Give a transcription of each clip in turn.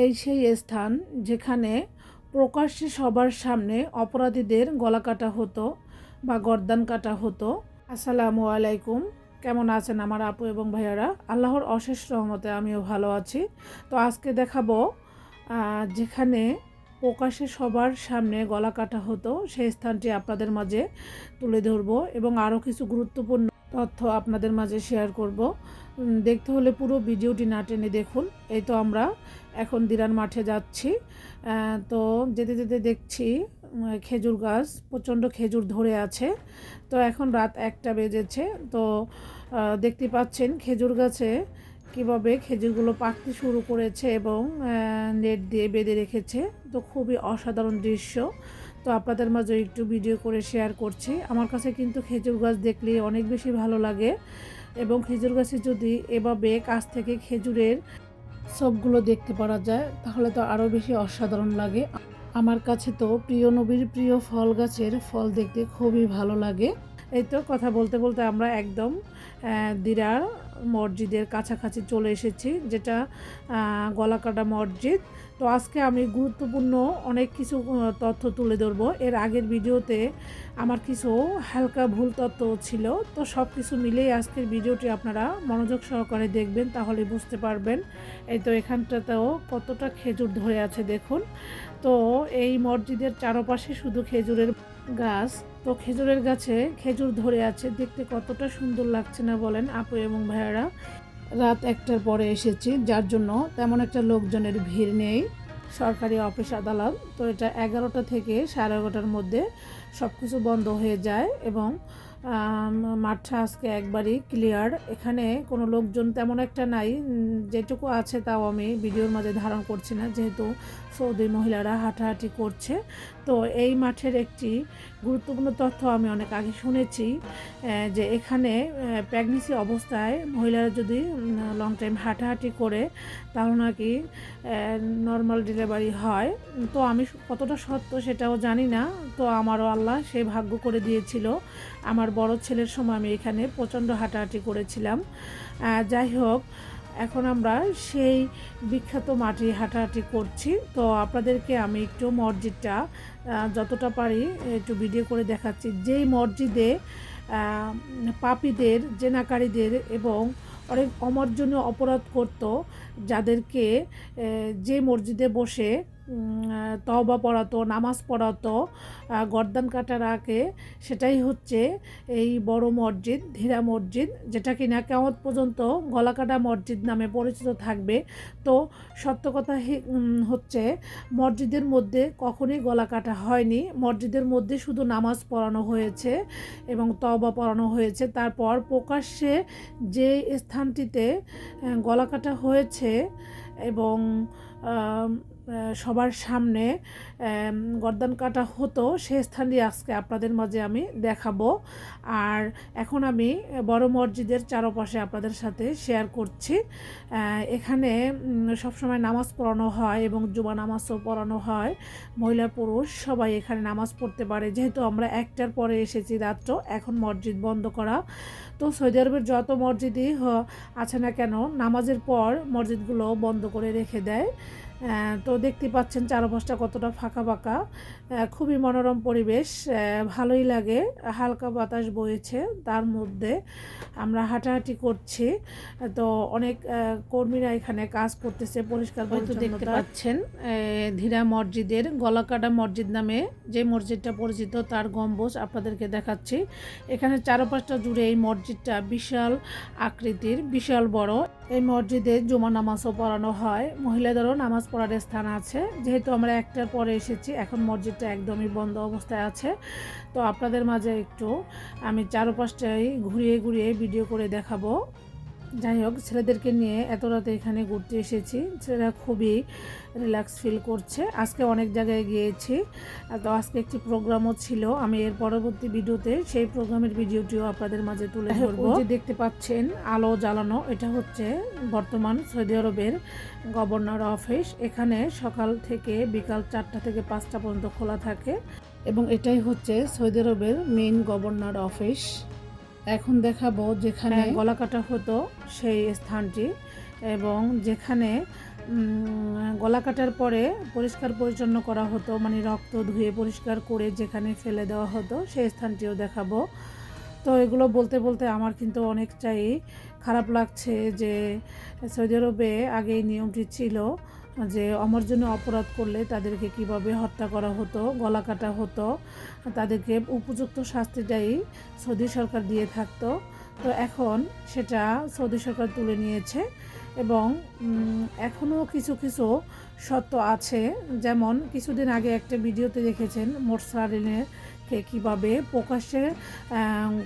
এই সেই স্থান যেখানে প্রকাশ্যে সবার সামনে অপরাধীদের গলা কাটা হতো বা গর্দান কাটা হতো। আসসালামু আলাইকুম। কেমন আছেন আমার আপু এবং ভাইয়ারা? আল্লাহর অশেষ রহমতে আমিও ভালো আছি। তো আজকে দেখাবো যেখানে প্রকাশ্যে সবার সামনে গলা কাটা হতো, সেই স্থানটি আপনাদের মাঝে তুলে ধরবো এবং আরও কিছু গুরুত্বপূর্ণ তথ্য আপনাদের মাঝে শেয়ার করব। দেখতে হলে পুরো ভিডিওটি না টেনে দেখুন। এই তো আমরা এখন দিরান মাঠে যাচ্ছি। তো যেতে যেতে দেখছি খেজুর গাছ প্রচণ্ড খেজুর ধরে আছে। তো এখন রাত একটা বেজেছে। তো দেখতে পাচ্ছেন খেজুর গাছে কীভাবে খেজুরগুলো পাকতে শুরু করেছে এবং নেট দিয়ে বেঁধে রেখেছে। তো খুবই অসাধারণ দৃশ্য। তো আপনাদের মাঝে একটু ভিডিও করে শেয়ার করছি। আমার কাছে কিন্তু খেজুর গাছ দেখলে অনেক বেশি ভালো লাগে এবং খেজুর গাছে যদি এভাবে কাছ থেকে খেজুরের সবগুলো দেখতে পারা যায়, তাহলে তো আরও বেশি অসাধারণ লাগে। আমার কাছে তো প্রিয় নবীর প্রিয় ফল গাছের ফল দেখতে খুবই ভালো লাগে। এই তো কথা বলতে বলতে আমরা একদম দিরার মসজিদের কাছাকাছি চলে এসেছি, যেটা গলাকাটা মসজিদ। তো আজকে আমি গুরুত্বপূর্ণ অনেক কিছু তথ্য তুলে ধরবো। এর আগের ভিডিওতে আমার কিছু হালকা ভুল তথ্য ছিল। তো সব কিছু মিলেই আজকের ভিডিওটি আপনারা মনোযোগ সহকারে দেখবেন, তাহলে বুঝতে পারবেন এই তো এখানটাতেও কতটা খেজুর ধরে আছে, দেখুন। তো এই মসজিদের চারপাশে শুধু খেজুরের গাছ, তো খেজুরের গাছে খেজুর ধরে আছে। দেখতে কতটা সুন্দর লাগছে না বলেন আপু এবং ভাইয়ারা। রাত একটার পরে এসেছি, যার জন্য তেমন একটা লোকজনের ভিড় নেই। সরকারি অফিস আদালত, তো এটা এগারোটা থেকে সাড়ে এগারোটার মধ্যে সব কিছু বন্ধ হয়ে যায় এবং মাঠটা আজকে একবারই ক্লিয়ার এখানে কোনো লোকজন তেমন একটা নাই যেটুকু আছে তাও আমি ভিডিওর মাঝে ধারণ করছি না, যেহেতু সৌদি মহিলারা হাঁটাহাঁটি করছে। তো এই মাঠের একটি গুরুত্বপূর্ণ তথ্য আমি অনেক আগে শুনেছি যে এখানে প্রেগনেন্সি অবস্থায় মহিলারা যদি লং টাইম হাঁটাহাঁটি করে, তাহলে নাকি নর্মাল ডেলিভারি হয়। তো আমি কতটা সত্য সেটাও জানি না, তো আমারও আল্লাহ সে ভাগ্য করে দিয়েছিল। আমার বড় ছেলের সময় আমি এখানে প্রচণ্ড হাঁটাহাঁটি করেছিলাম। যাই হোক, এখন আমরা সেই বিখ্যাত মাঠে হাঁটাহাঁটি করছি। তো আপনাদেরকে আমি একটু মসজিদটা যতটা পারি একটু ভিডিও করে দেখাচ্ছি। যেই মসজিদে পাপীদের, জেনাকারীদের এবং অনেক অমার্জনীয় অপরাধ করত, যাদেরকে যে মসজিদে বসে তওবা পড়াতো, নামাজ পড়াতো গর্দান কাটার আগে। সেটাই হচ্ছে এই বড় মসজিদ, ধীরা মসজিদ, যেটা কিনা কেমন পর্যন্ত গলাকাটা মসজিদ নামে পরিচিত থাকবে। তো সত্য কথা হচ্ছে মসজিদের মধ্যে কখনোই গলা কাটা হয়নি। মসজিদের মধ্যে শুধু নামাজ পড়ানো হয়েছে এবং তওবা পড়ানো হয়েছে। তারপর প্রকাশ্যে যে স্থানটিতে গলা কাটা হয়েছে এবং সবার সামনে গর্দান কাটা হতো সেই স্থানটি আজকে আপনাদের মাঝে আমি দেখাবো। আর এখন আমি বড় মসজিদের চারপাশে আপনাদের সাথে শেয়ার করছি। এখানে সবসময় নামাজ পড়ানো হয় এবং জুমা নামাজও পড়ানো হয়। মহিলা পুরুষ সবাই এখানে নামাজ পড়তে পারে। যেহেতু আমরা একটার পরে এসেছি রাত্র, এখন মসজিদ বন্ধ করা। তো সৌদি আরবের যত মসজিদই আছে না কেন, নামাজের পর মসজিদগুলো বন্ধ করে রেখে দেয়। তো দেখতে পাচ্ছেন চারপাশটা কতটা ফাঁকা ফাঁকা। খুবই মনোরম পরিবেশ ভালোই লাগে। হালকা বাতাস বইছে তার মধ্যে। আমরা হাঁটাহাঁটি করছি। তো অনেক কর্মীরা এখানে কাজ করতেছে পরিষ্কার পরিচ্ছন্ন দেখতে পাচ্ছেন ধীরা মসজিদের গলাকাটা মসজিদ নামে যে মসজিদটা পরিচিত তার গম্বুজ আপনাদেরকে দেখাচ্ছি। এখানে চারপাশটা জুড়ে এই মসজিদটা বিশাল আকৃতির বিশাল বড়। এই মসজিদে জুমা নামাজও পড়ানো হয়। মহিলাদেরও নামাজ পড়ার স্থান আছে। যেহেতু আমরা একটার পরে এসেছি, এখন মসজিদটা একদমই বন্ধ অবস্থায় আছে। তো আপনাদের মাঝে একটু আমি চারপাশটাই ঘুরিয়ে ঘুরিয়ে ভিডিও করে দেখাবো। যাই হোক ছেলেদেরকে নিয়ে এত রাতে এখানে ঘুরতে এসেছি। ছেলেরা খুবই রিল্যাক্স ফিল করছে। আজকে অনেক জায়গায় গিয়েছি। তো আজকে একটি প্রোগ্রামও ছিল। আমি এর পরবর্তী ভিডিওতে সেই প্রোগ্রামের ভিডিওটিও আপনাদের মাঝে তুলে ধরবো। যে দেখতে পাচ্ছেন আলো জ্বালানো এটা হচ্ছে বর্তমান সৌদি আরবের গভর্নর অফিস এখানে সকাল থেকে বিকাল চারটা থেকে পাঁচটা পর্যন্ত খোলা থাকে। এবং এটাই হচ্ছে সৌদি আরবের মেইন গভর্নর অফিস এখন দেখাবো যেখানে গলা কাটা হতো সেই স্থানটি এবং যেখানে গলা কাটার পরে পরিষ্কার পরিচ্ছন্ন করা হতো মানে রক্ত ধুয়ে পরিষ্কার করে যেখানে ফেলে দেওয়া হতো সেই স্থানটিও দেখাবো। তো এগুলো বলতে বলতে আমার কিন্তু অনেকটাই খারাপ লাগছে যে সৌদি আরবে আগে এই নিয়মটি ছিল যে অমর জন্য অপরাধ করলে তাদেরকে কীভাবে হত্যা করা হতো, গলা কাটা হতো, তাদেরকে উপযুক্ত শাস্তিটাই সৌদি সরকার দিয়ে থাকতো। তো এখন সেটা সৌদি সরকার তুলে নিয়েছে এবং এখনও কিছু কিছু সত্য আছে। যেমন কিছুদিন আগে একটা ভিডিওতে দেখেছেন মোরসারিনের কে কীভাবে প্রকাশ্যে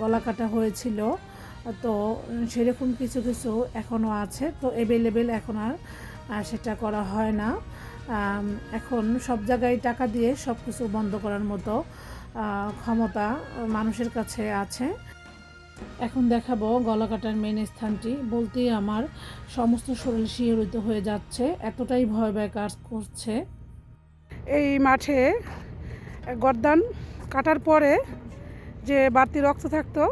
গলা কাটা হয়েছিল। তো সেরকম কিছু কিছু এখনও আছে। তো অ্যাভেলেবেল এখন আর সেটা করা হয় না। এখন সব জায়গায় টাকা দিয়ে সব কিছু বন্ধ করার মতো ক্ষমতা মানুষের কাছে আছে। এখন দেখাবো গলা কাটার মেন স্থানটি। বলতেই আমার সমস্ত শরীর শিহরিত হয়ে যাচ্ছে, এতটাই ভয় ভয় কাজ করছে। এই মাঠে গর্দান কাটার পরে যে বাড়তি রক্ত থাকতো,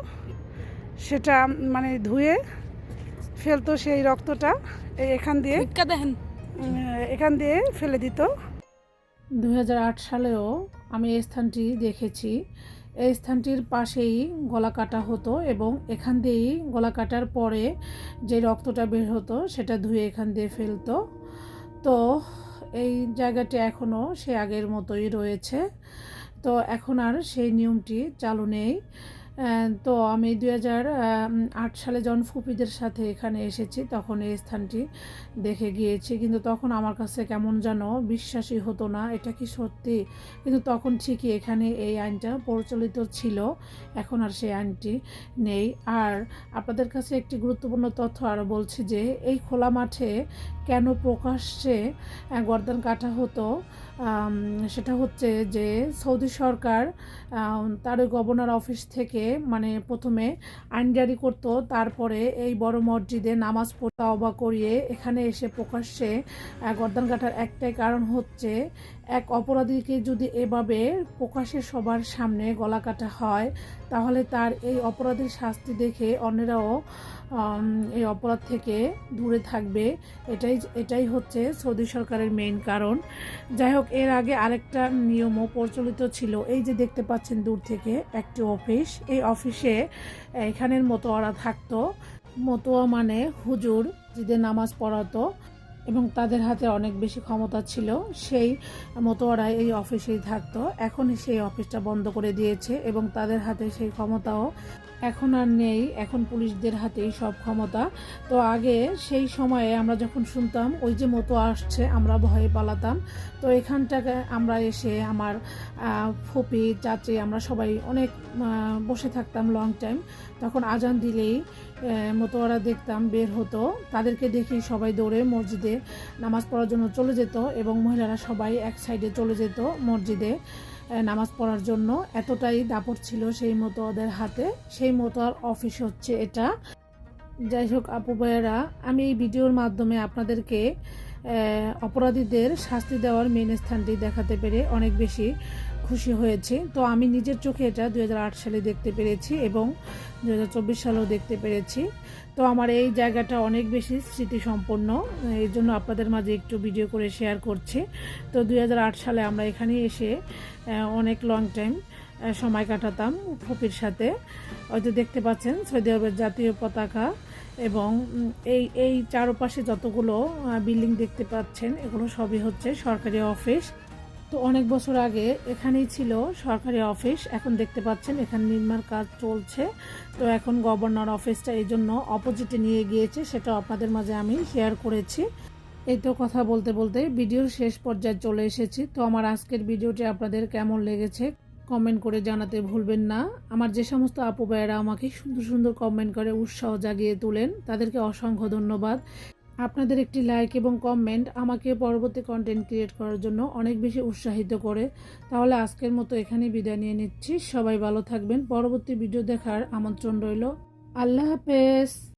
সেটা মানে ধুয়ে ফেলতো সেই রক্তটা এই এখান দিয়ে। দেখেন এখান দিয়ে ফেলে দিত। দু হাজার আট সালেও আমি এই স্থানটি দেখেছি। এই স্থানটির পাশেই গলা কাটা হতো এবং এখান দিয়েই গলা কাটার পরে যে রক্তটা বের হতো সেটা ধুয়ে এখান দিয়ে ফেলতো। তো এই জায়গাটি এখনও সে আগের মতোই রয়েছে। তো এখন আর সেই নিয়মটি চালু নেই। তো আমি দুই সালে যখন ফুপিদের সাথে এখানে এসেছি, তখন এই স্থানটি দেখে গিয়েছি। কিন্তু তখন আমার কাছে কেমন যেন বিশ্বাসই হতো না, এটা কি সত্যি? কিন্তু তখন ঠিকই এখানে এই আইনটা প্রচলিত ছিল, এখন আর সেই আইনটি নেই। আর আপনাদের কাছে একটি গুরুত্বপূর্ণ তথ্য আরও বলছি যে, এই খোলা মাঠে কেন প্রকাশ্যে গর্দান কাটা হতো? সেটা হচ্ছে যে সৌদি সরকার তার গভর্নর অফিস থেকে মানে প্রথমে আইন করত তারপরে এই বড় মসজিদে নামাজ পড়তে অবা করিয়ে এখানে এসে প্রকাশ্যে আহ, গর্দান কাটার একটাই কারণ হচ্ছে এক অপরাধীকে যদি এভাবে প্রকাশ্যে সবার সামনে গলা কাটা হয়, তাহলে তার এই অপরাধের শাস্তি দেখে অন্যরাও এই অপরাধ থেকে দূরে থাকবে। এটাই এটাই হচ্ছে সৌদি সরকারের মেইন কারণ। যাই হোক, এর আগে আরেকটা নিয়মও প্রচলিত ছিল। এই যে দেখতে পাচ্ছেন দূর থেকে একটি অফিস। এই অফিসে এখানের মতোয়ারা থাকতো। মতোয়া মানে হুজুর, যিদের নামাজ পড়াতো। এবং তাদের হাতে অনেক বেশি ক্ষমতা ছিল। সেই মতোয়ারা এই অফিসেই থাকতো। এখন সেই অফিসটা বন্ধ করে দিয়েছে এবং তাদের হাতে সেই ক্ষমতাও এখন আর নেই। এখন পুলিশদের হাতেই সব ক্ষমতা। তো আগে সেই সময়ে আমরা যখন শুনতাম, ওই যে মতো আসছে, আমরা ভয়ে পালাতাম। তো এখানটাকে আমরা এসে আমার ফুপি, চাচি, আমরা সবাই অনেক বসে থাকতাম লং টাইম তখন আজান দিলেই মতোয়ারা দেখতাম বের হতো। তাদেরকে দেখি সবাই দৌড়ে মসজিদে নামাজ পড়ার জন্য চলে যেত এবং মহিলারা সবাই এক সাইডে চলে যেত মসজিদে নামাজ পড়ার জন্য। এতটাই দাপট ছিল সেই মতো ওদের হাতে। সেই মতো আর অফিস হচ্ছে এটা। যাই হোক, আপু ভাইয়েরা, আমি এই ভিডিওর মাধ্যমে আপনাদেরকে অপরাধীদের শাস্তি দেওয়ার মেন স্থানটি দেখাতে পেরে অনেক বেশি খুশি হয়েছি। তো আমি নিজের চোখে এটা দুই হাজার আট সালে দেখতে পেরেছি এবং দু হাজার চব্বিশ সালেও দেখতে পেরেছি। তো আমার এই জায়গাটা অনেক বেশি স্মৃতিসম্পন্ন। এই জন্য আপনাদের মাঝে একটু ভিডিও করে শেয়ার করছি। তো দু হাজার আট সালে আমরা এখানে এসে অনেক লং টাইম সময় কাটাতাম ফুপির সাথে। হয়তো দেখতে পাচ্ছেন, সৌদি আরবের জাতীয় পতাকা এবং এই এই চারপাশে যতগুলো বিল্ডিং দেখতে পাচ্ছেন, এগুলো সবই হচ্ছে সরকারি অফিস। তো অনেক বছর আগে এখানেই ছিল সরকারি অফিস, এখন দেখতে পাচ্ছেন এখানে নির্মাণ কাজ চলছে। তো এখন গভর্নর অফিসটা এই জন্য অপোজিটে নিয়ে গিয়েছে সেটা আপনাদের মাঝে আমি শেয়ার করেছি। এই তো কথা বলতে বলতে ভিডিওর শেষ পর্যায়ে চলে এসেছি। তো আমার আজকের ভিডিওটি আপনাদের কেমন লেগেছে কমেন্ট করে জানাতে ভুলবেন না। আমার যে সমস্ত আপু ভাইয়েরা আমাকে সুন্দর সুন্দর কমেন্ট করে উৎসাহ জাগিয়ে তোলেন, তাদেরকে অসংখ্য ধন্যবাদ। আপনাদের একটি লাইক এবং কমেন্ট আমাকে পরবর্তী কন্টেন্ট ক্রিয়েট করার জন্য অনেক বেশি উৎসাহিত করে। তাহলে আজকের মতো এখানেই বিদায় নিয়ে নিচ্ছি। সবাই ভালো থাকবেন। পরবর্তী ভিডিও দেখার আমন্ত্রণ রইল। আল্লাহ হাফেজ।